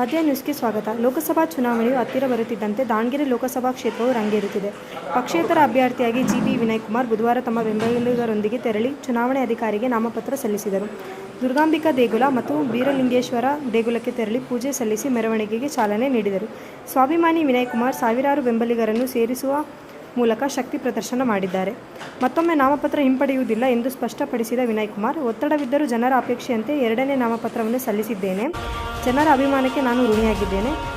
ಆದ್ಯ ನ್ಯೂಸ್ಗೆ ಸ್ವಾಗತ. ಲೋಕಸಭಾ ಚುನಾವಣೆಯು ಹತ್ತಿರ ಬರುತ್ತಿದ್ದಂತೆ ದಾವಣಗೆರೆ ಲೋಕಸಭಾ ಕ್ಷೇತ್ರವು ರಂಗೇರುತ್ತಿದೆ. ಪಕ್ಷೇತರ ಅಭ್ಯರ್ಥಿಯಾಗಿ ಜಿ ಬಿ ವಿನಯ್ ಕುಮಾರ್ ಬುಧವಾರ ತಮ್ಮ ಬೆಂಬಲಿಗರೊಂದಿಗೆ ತೆರಳಿ ಚುನಾವಣೆ ಅಧಿಕಾರಿಗೆ ನಾಮಪತ್ರ ಸಲ್ಲಿಸಿದರು. ದುರ್ಗಾಂಬಿಕಾ ದೇಗುಲ ಮತ್ತು ಬೀರಲಿಂಗೇಶ್ವರ ದೇಗುಲಕ್ಕೆ ತೆರಳಿ ಪೂಜೆ ಸಲ್ಲಿಸಿ ಮೆರವಣಿಗೆಗೆ ಚಾಲನೆ ನೀಡಿದರು. ಸ್ವಾಭಿಮಾನಿ ವಿನಯ್ ಕುಮಾರ್ ಸಾವಿರಾರು ಬೆಂಬಲಿಗರನ್ನು ಸೇರಿಸುವ ಮೂಲಕ ಶಕ್ತಿ ಪ್ರದರ್ಶನ ಮಾಡಿದ್ದಾರೆ. ಮತ್ತೊಮ್ಮೆ ನಾಮಪತ್ರ ಹಿಂಪಡೆಯುವುದಿಲ್ಲ ಎಂದು ಸ್ಪಷ್ಟಪಡಿಸಿದ ವಿನಯ್ ಕುಮಾರ್ ಒತ್ತಡವಿದ್ದರೂ ಜನರ ಅಪೇಕ್ಷೆಯಂತೆ ಎರಡನೇ ನಾಮಪತ್ರವನ್ನು ಸಲ್ಲಿಸಿದ್ದೇನೆ. ಜನರ ಅಭಿಮಾನಕ್ಕೆ ನಾನು ಋಣಿಯಾಗಿದ್ದೇನೆ.